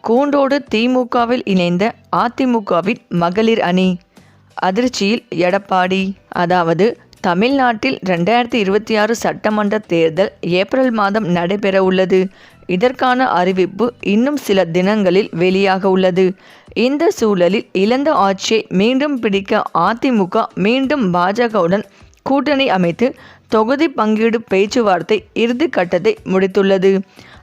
கூண்டோடு திமுகவில் இணைந்த அதிமுகவின் மகளிர் அணி. அதிர்ச்சியில் எடப்பாடி. அதாவது தமிழ்நாட்டில் ரெண்டாயிரத்தி இருபத்தி ஆறு சட்டமன்ற தேர்தல் ஏப்ரல் மாதம் நடைபெற உள்ளது. இதற்கான அறிவிப்பு இன்னும் சில தினங்களில் வெளியாக உள்ளது. இந்த சூழலில் இழந்த ஆட்சியை மீண்டும் பிடிக்க அதிமுக மீண்டும் பாஜகவுடன் கூட்டணி அமைத்து தொகுதி பங்கீடு பேச்சுவார்த்தை இறுதி கட்டத்தை முடித்துள்ளது.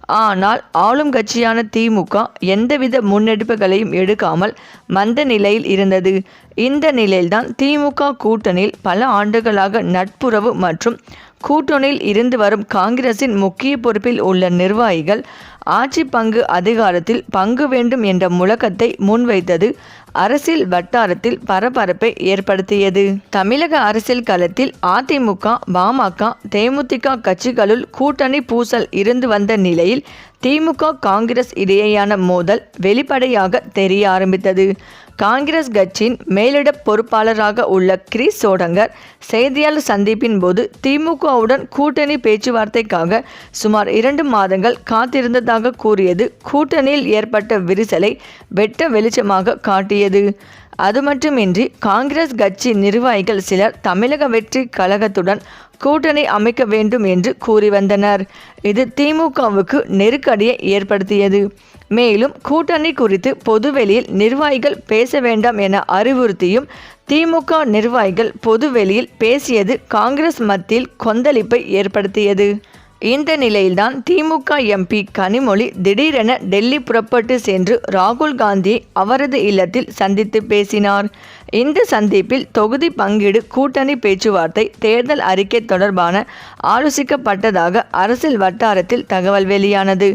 ஆனால் ஆளும் கட்சியான திமுக எந்தவித முன்னெடுப்புகளையும் எடுக்காமல் மந்த நிலையில் இருந்தது. இந்த நிலையில்தான் திமுக கூட்டணியில் பல ஆண்டுகளாக நட்புறவு மற்றும் கூட்டணியில் இருந்து வரும் காங்கிரசின் முக்கிய பொறுப்பில் உள்ள நிர்வாகிகள் ஆட்சி பங்கு அதிகாரத்தில் பங்கு வேண்டும் என்ற முழக்கத்தை முன்வைத்தது அரசியல் வட்டாரத்தில் பரபரப்பை ஏற்படுத்தியது. தமிழக அரசியல் களத்தில் அதிமுக பாமக தேமுதிக கட்சிகளுள் கூட்டணி பூசல் இருந்து வந்த நிலையில் திமுக காங்கிரஸ் இடையேயான மோதல் வெளிப்படையாக தெரிய ஆரம்பித்தது. காங்கிரஸ் கட்சியின் மேலிட பொறுப்பாளராக உள்ள கிரிஸ் சோடங்கர் செய்தியாளர் சந்திப்பின் போது திமுகவுடன் கூட்டணி பேச்சுவார்த்தைக்காக சுமார் இரண்டு மாதங்கள் காத்திருந்ததாக கூறியது கூட்டணியில் ஏற்பட்ட விரிசலை வெட்ட வெளிச்சமாக காட்டியது. அது மட்டுமின்றி காங்கிரஸ் கட்சி நிர்வாகிகள் சிலர் தமிழக வெற்றி கழகத்துடன் கூட்டணி அமைக்க வேண்டும் என்று கூறி வந்தனர். இது திமுகவுக்கு நெருக்கடியை ஏற்படுத்தியது. மேலும் கூட்டணி குறித்து பொதுவெளியில் நிர்வாகிகள் பேச வேண்டாம் என அறிவுறுத்தியும் திமுக நிர்வாகிகள் பொதுவெளியில் பேசியது காங்கிரஸ் மத்தியில் கொந்தளிப்பை ஏற்படுத்தியது. இந்த நிலையில்தான் திமுக எம்பி கனிமொழி திடீரென டெல்லி புறப்பட்டு சென்று ராகுல் காந்தியை அவரது இல்லத்தில் சந்தித்து பேசினார். இந்த சந்திப்பில் தொகுதி பங்கீடு கூட்டணி பேச்சுவார்த்தை தேர்தல் அறிக்கை தொடர்பான ஆலோசிக்கப்பட்டதாக அரசியல் வட்டாரத்தில் தகவல் வெளியானது.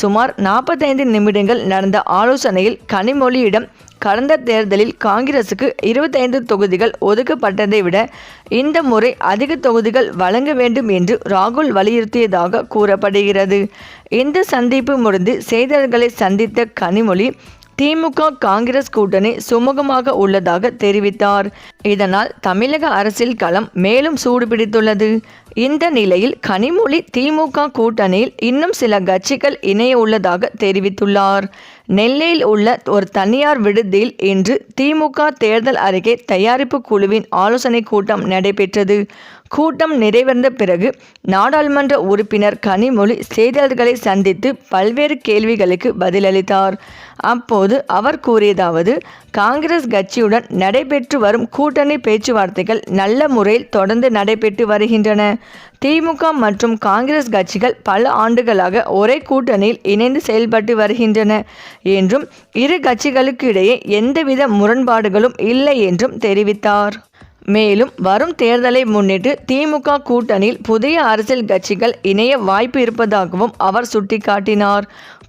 சுமார் நாற்பத்தைந்து நிமிடங்கள் நடந்த ஆலோசனையில் கனிமொழியிடம் கடந்த தேர்தலில் காங்கிரசுக்கு இருபத்தைந்து தொகுதிகள் ஒதுக்கப்பட்டதை விட இந்த முறை அதிக தொகுதிகள் வழங்க வேண்டும் என்று ராகுல் வலியுறுத்தியதாக கூறப்படுகிறது. இந்த சந்திப்பு முடிந்து செய்தியாளர்களை சந்தித்த கனிமொழி திமுக காங்கிரஸ் கூட்டணி சுமூகமாக உள்ளதாக தெரிவித்தார். இதனால் தமிழக அரசியல் களம் மேலும் சூடுபிடித்துள்ளது. இந்த நிலையில் கனிமொழி திமுக கூட்டணியில் இன்னும் சில கட்சிகள் இணைய உள்ளதாக தெரிவித்துள்ளார். நெல்லையில் உள்ள ஒரு தனியார் விடுதியில் இன்று திமுக தேர்தல் அறிக்கை தயாரிப்பு குழுவின் ஆலோசனை கூட்டம் நடைபெற்றது. கூட்டம் நிறைவடைந்த பிறகு நாடாளுமன்ற உறுப்பினர் கனிமொழி செய்தியாளர்களை சந்தித்து பல்வேறு கேள்விகளுக்கு பதிலளித்தார். அப்போது அவர் கூறியதாவது காங்கிரஸ் கட்சியுடன் நடைபெற்று வரும் கூட்டணி பேச்சுவார்த்தைகள் நல்ல முறையில் தொடர்ந்து நடைபெற்று வருகின்றன. திமுக மற்றும் காங்கிரஸ் கட்சிகள் பல ஆண்டுகளாக ஒரே கூட்டணியில் இணைந்து செயல்பட்டு வருகின்றன என்றும் இரு கட்சிகளுக்கு இடையே எந்தவித முரண்பாடுகளும் இல்லை என்றும் தெரிவித்தார். மேலும் வரும் தேர்தலை முன்னிட்டு திமுக கூட்டணியில் புதிய அரசியல் கட்சிகள் இணைய வாய்ப்பு இருப்பதாகவும் அவர் சுட்டிக்காட்டினார்.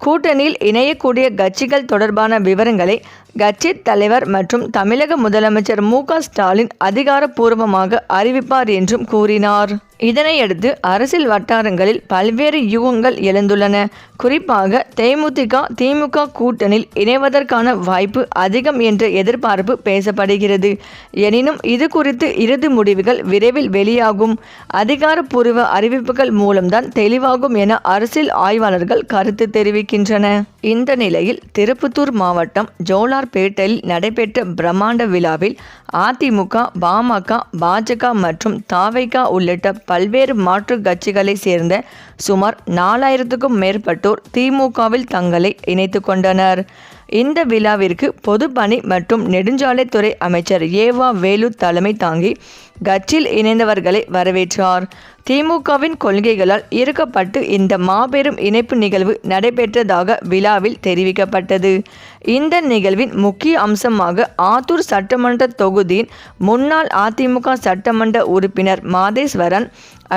கூட்டணியில் இணையக்கூடிய கட்சிகள் தொடர்பான விவரங்களை கட்சித் தலைவர் மற்றும் தமிழக முதலமைச்சர் மு ஸ்டாலின் அதிகாரப்பூர்வமாக அறிவிப்பார் என்றும் கூறினார். இதனையடுத்து அரசியல் வட்டாரங்களில் பல்வேறு யூகங்கள் எழுந்துள்ளன. குறிப்பாக தேமுதிக திமுக கூட்டணியில் இணைவதற்கான வாய்ப்பு அதிகம் என்ற எதிர்பார்ப்பு பேசப்படுகிறது. எனினும் இது குறித்து இறுதி முடிவுகள் விரைவில் வெளியாகும். அதிகாரப்பூர்வ அறிவிப்புகள் மூலம்தான் தெளிவாகும் என அரசியல் ஆய்வாளர்கள் கருத்து தெரிவிக்கின்றன இந்த நிலையில் திருப்பத்தூர் மாவட்டம் ஜோலார் பேட்டையில் நடைபெற்ற பிரம்மாண்ட விழாவில் அதிமுக பாமக பாஜக மற்றும் தாவைகா உள்ளிட்ட பல்வேறு மாற்றுக் கட்சிகளைச் சேர்ந்த சுமார் நாலாயிரத்துக்கும் மேற்பட்டோர் திமுகவில் தங்களை இணைத்து கொண்டனர். இந்த விழாவிற்கு பொதுப்பணி மற்றும் நெடுஞ்சாலைத்துறை அமைச்சர் ஏவா வேலு தலைமை தாங்கி கட்சியில் இணைந்தவர்களை வரவேற்றார். திமுகவின் கொள்கைகளால் இருக்கப்பட்டு இந்த மாபெரும் இணைப்பு நிகழ்வு நடைபெற்றதாக விழாவில் தெரிவிக்கப்பட்டது. இந்த நிகழ்வின் முக்கிய அம்சமாக ஆத்தூர் சட்டமன்ற தொகுதியின் முன்னாள் அதிமுக சட்டமன்ற உறுப்பினர் மாதேஸ்வரன்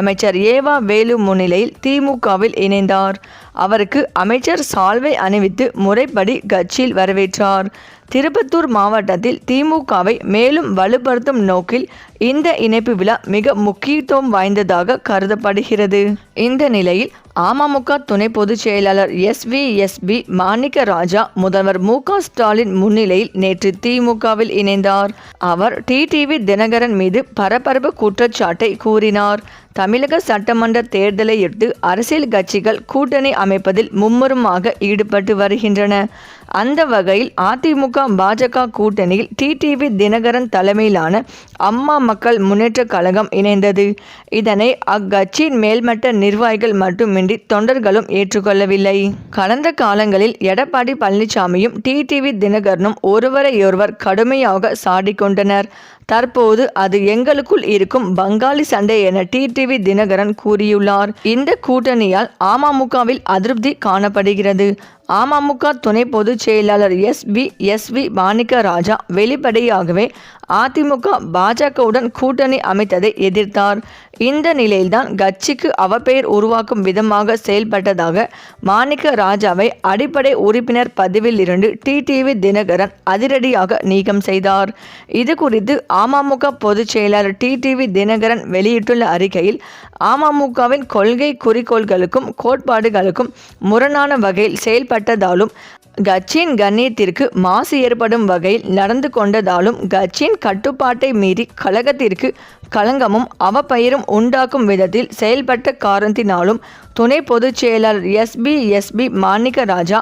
அமைச்சர் ஏவா வேலு முன்னிலையில் திமுகவில் இணைந்தார். அவருக்கு அமைச்சர் சால்வை அணிவித்து முறைப்படி கட்சியில் வரவேற்றார். திருப்பத்தூர் மாவட்டத்தில் திமுகவை மேலும் வலுப்படுத்தும் நோக்கில் இந்த இணைப்பு விழா மிக முக்கியத்துவம் வாய்ந்ததாக கருதப்படுகிறது. இந்த நிலையில் அமமுக துணை பொதுச் செயலாளர் S V S P Manicka Raja முதல்வர் மு க ஸ்டாலின் முன்னிலையில் நேற்று திமுகவில் இணைந்தார். அவர் டிடிவி தினகரன் மீது பரபரப்பு குற்றச்சாட்டை கூறினார். தமிழக சட்டமன்ற தேர்தலையிட்டு அரசியல் கட்சிகள் கூட்டணி அமைப்பதில் மும்முரமாக ஈடுபட்டு வருகின்றன. அந்த வகையில் அதிமுக பாஜக கூட்டணியில் டிடிவி தினகரன் தலைமையிலான அம்மா மக்கள் முன்னேற்ற கழகம் இணைந்தது. இதனை அக்கட்சியின் மேல்மட்ட நிர்வாகிகள் மட்டுமின்றி தொண்டர்களும் ஏற்றுக்கொள்ளவில்லை. கடந்த காலங்களில் எடப்பாடி பழனிசாமியும் டிடிவி தினகரனும் ஒருவரையொருவர் கடுமையாக சாடிக்கொண்டனர். தற்போது அது எங்களுக்குள் இருக்கும் பங்காளி சண்டை என டிடிவி தினகரன் கூறியுள்ளார். இந்த கூட்டணியால் அமமுகவில் அதிருப்தி காணப்படுகிறது. அமமுக துணை பொதுச் செயலாளர் S P S V Manicka Raja வெளிப்படையாகவே அதிமுக பாஜகவுடன் கூட்டணி அமைத்ததை எதிர்த்தார். இந்த நிலையில்தான் கட்சிக்கு அவப்பெயர் உருவாக்கும் விதமாக செயல்பட்டதாக மாணிக்க ராஜாவை அடிப்படை உறுப்பினர் பதவியில் இருந்து டிடிவி தினகரன் அதிரடியாக நீக்கம் செய்தார். இது குறித்து அமமுக பொதுச் செயலாளர் டிடிவி தினகரன் வெளியிட்டுள்ள அறிக்கையில் அமமுகவின் கொள்கை குறிக்கோள்களுக்கும் கோட்பாடுகளுக்கும் முரணான வகையில் ஏற்பட்டதாலும் கட்சியின் கண்ணியத்திற்கு மாசு ஏற்படும் வகையில் நடந்து கொண்டதாலும் கட்சியின் கட்டுப்பாட்டை மீறி கழகத்திற்கு களங்கமும் அவப்பெயரும் உண்டாக்கும் விதத்தில் செயல்பட்ட காரணத்தினாலும் துணை பொதுச் செயலாளர் எஸ்பி எஸ்பி மாணிக்க ராஜா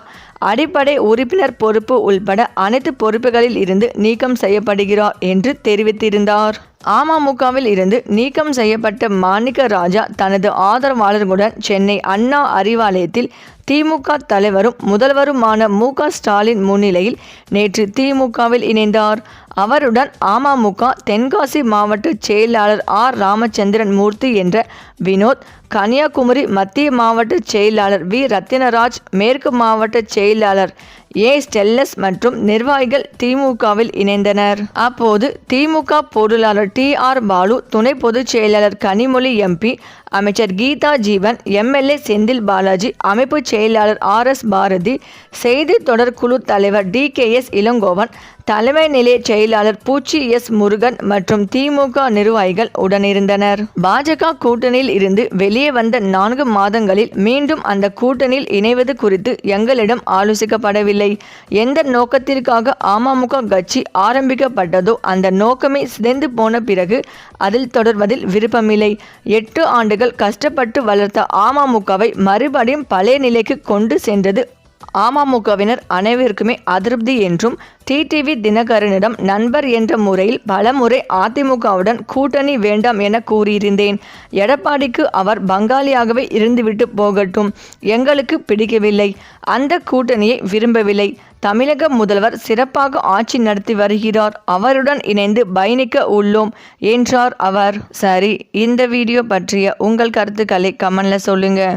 அடிப்படை உறுப்பினர் பொறுப்பு உள்பட அனைத்து பொறுப்புகளில் இருந்து நீக்கம் செய்யப்படுகிறார் என்று தெரிவித்திருந்தார். அமமுகவில் இருந்து நீக்கம் செய்யப்பட்ட மாணிக்க ராஜா தனது ஆதரவாளர்களுடன் சென்னை அண்ணா அறிவாலயத்தில் திமுக தலைவரும் முதல்வருமான மு ஸ்டாலின் முன்னிலையில் நேற்று திமுகவில் இணைந்தார். அவருடன் அமமுக தென்காசி மாவட்ட செயலாளர் ஆர் ராமச்சந்திரன் மூர்த்தி என்ற வினோத் கன்னியாகுமரி மத்திய மாவட்ட செயலாளர் வி ரத்தினராஜ் மேற்கு மாவட்ட செயலாளர் ஏ ஸ்டெல்லஸ் மற்றும் நிர்வாகிகள் திமுகவில் இணைந்தனர். அப்போது திமுக பொருளாளர் டி ஆர் பாலு துணை பொதுச் செயலாளர் கனிமொழி எம்பி அமைச்சர் கீதா ஜீவன் எம்எல்ஏ செந்தில் பாலாஜி அமைப்பு செயலாளர் ஆர் எஸ் பாரதி செய்தி தொடர் குழு தலைவர் டி கே எஸ் இளங்கோவன் தலைமை நிலைய செயலாளர் பூச்சி எஸ் முருகன் மற்றும் திமுக நிர்வாகிகள் உடனிருந்தனர். பாஜக கூட்டணியில் இருந்து வெளியே வந்த நான்கு மாதங்களில் மீண்டும் அந்த கூட்டணியில் இணைவது குறித்து எங்களிடம் ஆலோசிக்கப்படவில்லை. எந்த நோக்கத்திற்காக அமமுக கட்சி ஆரம்பிக்கப்பட்டதோ அந்த நோக்கமே சிதைந்து போன பிறகு அதில் தொடர்வதில் விருப்பமில்லை. எட்டு ஆண்டுகள் கஷ்டப்பட்டு வளர்த்த அமமுகவை மறுபடியும் பழைய நிலைக்கு கொண்டு சென்றது அமமுகவினர் அனைவருக்குமே அதிருப்தி என்றும் டிடிவி தினகரனிடம் நண்பர் என்ற முறையில் பலமுறை அதிமுகவுடன் கூட்டணி வேண்டாம் என கூறியிருந்தேன். எடப்பாடிக்கு அவர் பங்காளியாகவே இருந்துவிட்டு போகட்டும். எங்களுக்கு பிடிக்கவில்லை. அந்த கூட்டணியை விரும்பவில்லை. தமிழக முதல்வர் சிறப்பாக ஆட்சி நடத்தி வருகிறார். அவருடன் இணைந்து பயணிக்க உள்ளோம் என்றார் அவர். சரி இந்த வீடியோ பற்றிய உங்கள் கருத்துக்களை கமெண்ட்ல சொல்லுங்கள்